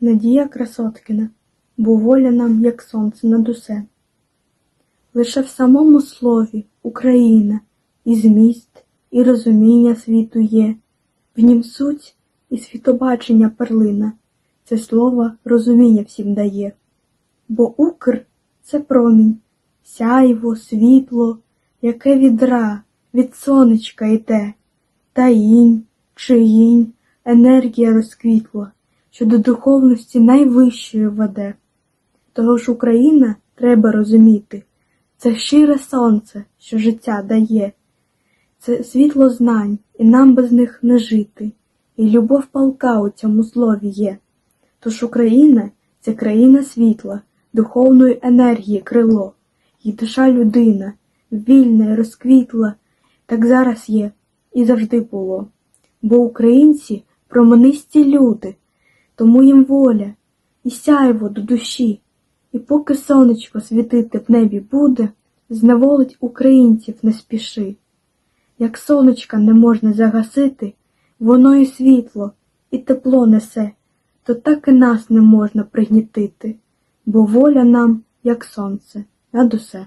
Надія Красоткіна, бо воля нам, як сонце над усе. Лише в самому слові Україна і зміст, і розуміння світу є, в нім суть і світобачення перлина, це слово розуміння всім дає. Бо Укр це промінь, сяйво, світло, яке відра від сонечка йде, та інь чи інь енергія розквітла, що до духовності найвищої веде. Того ж Україна, треба розуміти, це щире сонце, що життя дає, це світло знань, і нам без них не жити, і любов палка у цьому слові є. Тож Україна це країна світла, духовної енергії крило, і душа людина, вільна і розквітла, так зараз є і завжди було. Бо українці променисті люди, тому їм воля і сяйво до душі, і поки сонечко світити в небі буде, зневолить українців не спіши. Як сонечка не можна загасити, воно і світло, і тепло несе, то так і нас не можна пригнітити, бо воля нам, як сонце, над усе.